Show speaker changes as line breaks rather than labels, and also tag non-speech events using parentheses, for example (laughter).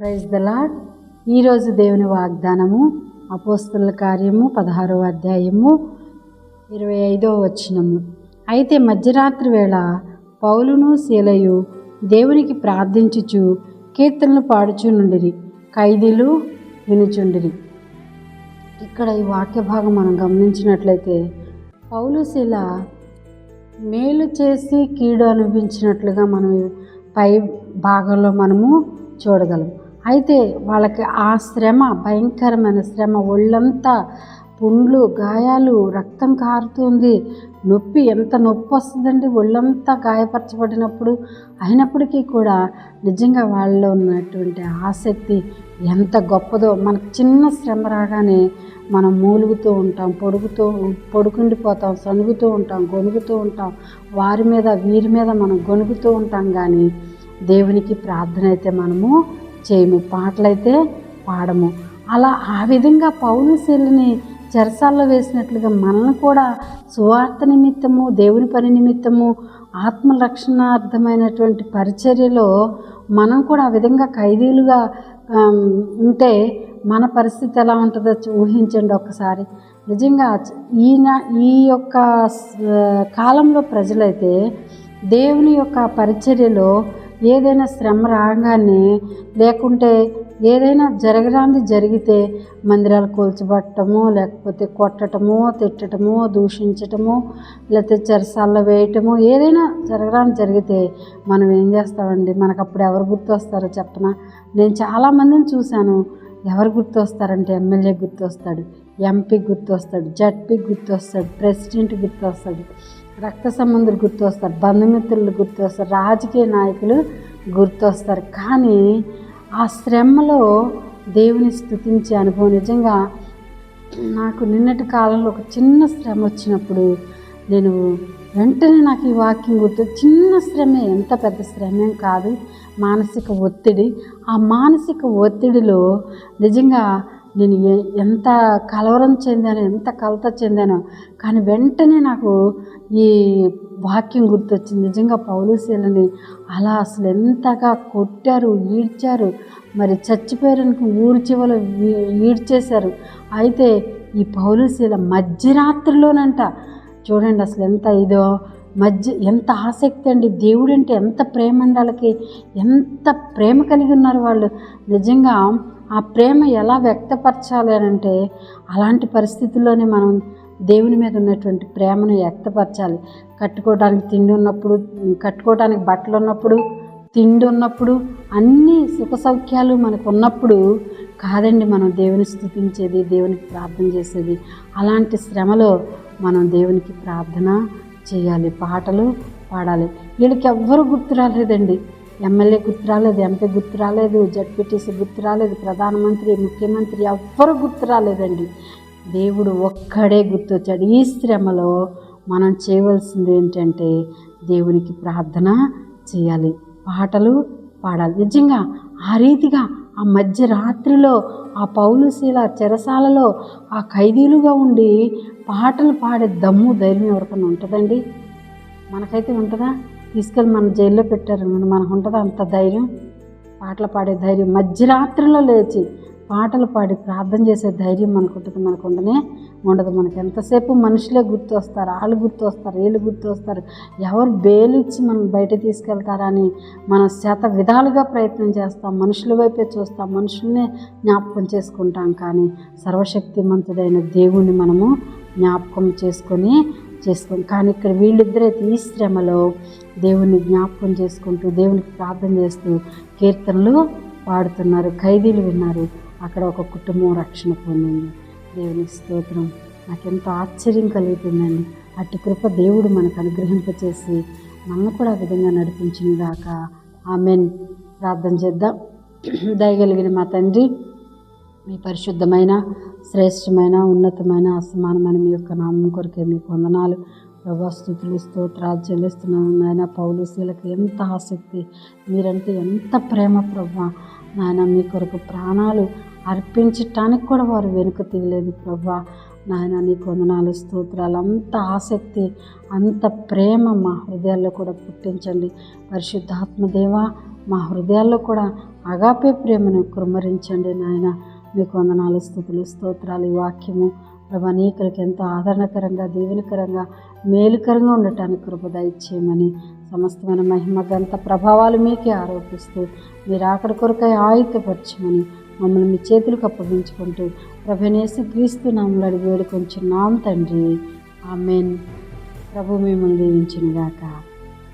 Praise the lord ఈరోజు దేవుని వాగ్దానము అపోస్తుల కార్యము పదహారవ అధ్యాయము ఇరవై ఐదవ వచనము. అయితే మధ్యరాత్రి వేళ పౌలును శీలయు దేవునికి ప్రార్థించుచు కీర్తనలు పాడుచునుండిరి ఖైదీలు వినుచుండిరి. ఇక్కడ ఈ వాక్య భాగం మనం గమనించినట్లయితే పౌలు శీల మేలు చేసి కీడు అనిపించినట్లుగా మనం పై భాగంలో మనము చూడగలం. అయితే వాళ్ళకి ఆ శ్రమ భయంకరమైన శ్రమ ఒళ్ళంతా పుండ్లు గాయాలు రక్తం కారుతుంది. నొప్పి ఎంత నొప్పి వస్తుందండి? ఒళ్ళంతా గాయపరచబడినప్పుడు అయినప్పటికీ కూడా నిజంగా వాళ్ళలో ఉన్నటువంటి ఆసక్తి ఎంత గొప్పదో. మనకు చిన్న శ్రమ రాగానే మనం మూలుగుతూ ఉంటాం పొడుగుతూ పొడుకుండిపోతాం సణుగుతూ ఉంటాం గొనుగుతూ ఉంటాం. వారి మీద వీరి మీద మనం గొనుగుతూ ఉంటాం కానీ దేవునికి ప్రార్థన అయితే మనము చేయము పాటలైతే పాడము. అలా ఆ విధంగా పౌలు శైలిని చెరసాల్లో వేసినట్లుగా మనల్ని కూడా సువార్త నిమిత్తము దేవుని పని నిమిత్తము ఆత్మరక్షణార్థమైనటువంటి పరిచర్యలో మనం కూడా ఆ విధంగా ఖైదీలుగా ఉంటే మన పరిస్థితి ఎలా ఉంటుందో ఊహించండి ఒక్కసారి. నిజంగా ఈయన ఈ యొక్క కాలంలో ప్రజలైతే దేవుని యొక్క పరిచర్యలో ఏదైనా శ్రమ రాగానే లేకుంటే ఏదైనా జరగరాంది జరిగితే మందిరాలు కూల్చబట్టము లేకపోతే కొట్టటము తిట్టటము దూషించటము లేకపోతే చెరసాల్లో వేయటము ఏదైనా జరగరాని జరిగితే మనం ఏం చేస్తామండి? మనకు అప్పుడు ఎవరు గుర్తొస్తారో చెప్పనా? నేను చాలామందిని చూశాను. ఎవరు గుర్తొస్తారంటే ఎమ్మెల్యే గుర్తొస్తాడు. ఎంపీ గుర్తొస్తాడు జడ్పీ గుర్తొస్తాడు ప్రెసిడెంట్ గుర్తొస్తాడు రక్త సంబంధులు గుర్తొస్తారు బంధుమిత్రులు గుర్తొస్తారు రాజకీయ నాయకులు గుర్తొస్తారు. కానీ ఆ శ్రమలో దేవుని స్తుతించే అనుభవం నిజంగా నాకు నిన్నటి కాలంలో ఒక చిన్న శ్రమ వచ్చినప్పుడు నేను వెంటనే నాకు ఈ వాక్యం గుర్తు చిన్న శ్రమే ఎంత పెద్ద శ్రమేం కాదు మానసిక ఒత్తిడి. ఆ మానసిక ఒత్తిడిలో నిజంగా నేను ఏ ఎంత కలవరం చెందాను ఎంత కలత చెందానో కానీ వెంటనే నాకు ఈ వాక్యం గుర్తొచ్చింది. నిజంగా పౌలుశీలని అలా అసలు ఎంతగా కొట్టారు ఈడ్చారు. మరి చచ్చిపోయారనుకు ఊరి చివలో ఈడ్చేశారు. అయితే ఈ పౌలుశీల మధ్యరాత్రిలోనంట. చూడండి అసలు ఎంత ఇదో మధ్య ఎంత ఆసక్తి అండి. దేవుడు అంటే ఎంత ప్రేమ అండి వాళ్ళకి. ఎంత ప్రేమ కలిగి ఉన్నారు వాళ్ళు. నిజంగా ఆ ప్రేమ ఎలా వ్యక్తపరచాలి అని అంటే అలాంటి పరిస్థితుల్లోనే మనం దేవుని మీద ఉన్నటువంటి ప్రేమను వ్యక్తపరచాలి. కట్టుకోవడానికి తిండి ఉన్నప్పుడు కట్టుకోవడానికి బట్టలు ఉన్నప్పుడు తిండి ఉన్నప్పుడు అన్ని సుఖ సౌఖ్యాలు మనకు ఉన్నప్పుడు కాదండి మనం దేవుని స్థుతించేది దేవునికి ప్రార్థన చేసేది. అలాంటి శ్రమలో మనం దేవునికి ప్రార్థన చేయాలి పాటలు పాడాలి. వీళ్ళకి ఎవ్వరు గుర్తు రాలేదండి. ఎమ్మెల్యే గుర్తు రాలేదు ఎంపీ గుర్తు రాలేదు జడ్పీటీసీ గుర్తు రాలేదు ప్రధానమంత్రి ముఖ్యమంత్రి ఎవ్వరు గుర్తు రాలేదండి. దేవుడు ఒక్కడే గుర్తొచ్చాడు. ఈ శ్రమలో మనం చేయవలసింది ఏంటంటే దేవునికి ప్రార్థన చేయాలి పాటలు పాడాలి. నిజంగా ఆ రీతిగా ఆ మధ్య రాత్రిలో ఆ పౌలుశీల చెరసాలలో ఆ ఖైదీలుగా ఉండి పాటలు పాడే దమ్ము ధైర్యం ఎవరికైనా ఉంటుందండి? మనకైతే ఉంటుందా? తీసుకెళ్ళి మన జైల్లో పెట్టారు. మనకు ఉంటుందా అంత ధైర్యం? పాటలు పాడే ధైర్యం. మధ్యరాత్రిలో లేచి పాటలు పాడి ప్రార్థన చేసే ధైర్యం మనకు ఉంటుంది మనకు ఉండనే ఉండదు. మనకు ఎంతసేపు మనుషులే గుర్తు వస్తారు వాళ్ళు గుర్తు వస్తారు వీళ్ళు గుర్తు వస్తారు ఎవరు బేలిచ్చి మనం బయట తీసుకెళ్తారని మనం శత విధాలుగా ప్రయత్నం చేస్తాం. మనుషుల వైపే చూస్తాం మనుషుల్నే జ్ఞాపకం చేసుకుంటాం. కానీ సర్వశక్తిమంతుడైన దేవుణ్ణి మనము జ్ఞాపకం చేసుకొని చేసుకోండి కానీ ఇక్కడ వీళ్ళిద్దరైతే ఈ శ్రమలో దేవుణ్ణి జ్ఞాపకం చేసుకుంటూ దేవునికి ప్రార్థన చేస్తూ కీర్తనలు పాడుతున్నారు. ఖైదీలు విన్నారు. అక్కడ ఒక కుటుంబం రక్షణ పొందింది. దేవుని స్తోత్రం. నాకెంతో ఆశ్చర్యం కలుగుతుందండి అటు కృప దేవుడు మనకు అనుగ్రహింపచేసి మనల్ని కూడా ఆ విధంగా నడిపించింది దాకా ఆమెన్. ప్రార్థన చేద్దాం. (clears throat) దయగలిగిన మా తండ్రి మీ పరిశుద్ధమైన శ్రేష్టమైన ఉన్నతమైన అసమానమైన మీ యొక్క నామం కొరకే మీకు వందనాలు. ప్రభా స్థుతులు స్తోత్రాలు చెల్లిస్తున్నాను నాయన. పౌలు శీలకు ఎంత ఆసక్తి మీరంటే ఎంత ప్రేమ ప్రభా. నాయన మీ కొరకు ప్రాణాలు అర్పించటానికి కూడా వారు వెనుక తీయలేదు ప్రభా. నాయన నీకు వందనాలు స్తోత్రాలు అంత ఆసక్తి అంత ప్రేమ మా హృదయాల్లో కూడా పుట్టించండి. పరిశుద్ధాత్మదేవ మా హృదయాల్లో కూడా అగాపే ప్రేమను కుమ్మరించండి నాయన. మీకు వందనాలు స్థుతులు స్తోత్రాలు. ఈ వాక్యము ప్రభు అనేకులకు ఎంతో ఆదరణకరంగా దీవెనకరంగా మేలుకరంగా ఉండటానికి కృప దయచేయమని సమస్తమైన మహిమ గంత ప్రభావాలు మీకే ఆరోపిస్తూ మీరు ఆఖరి కొరకై ఆయుధపరచమని మమ్మల్ని మీ చేతులకు అప్పగించుకుంటూ ప్రభనేసి క్రీస్తు నామలు అడిగి వేడుకొంచున్నాం తండ్రి. ఆమెన్. ప్రభు మిమ్మల్ని దీవించునుగాక.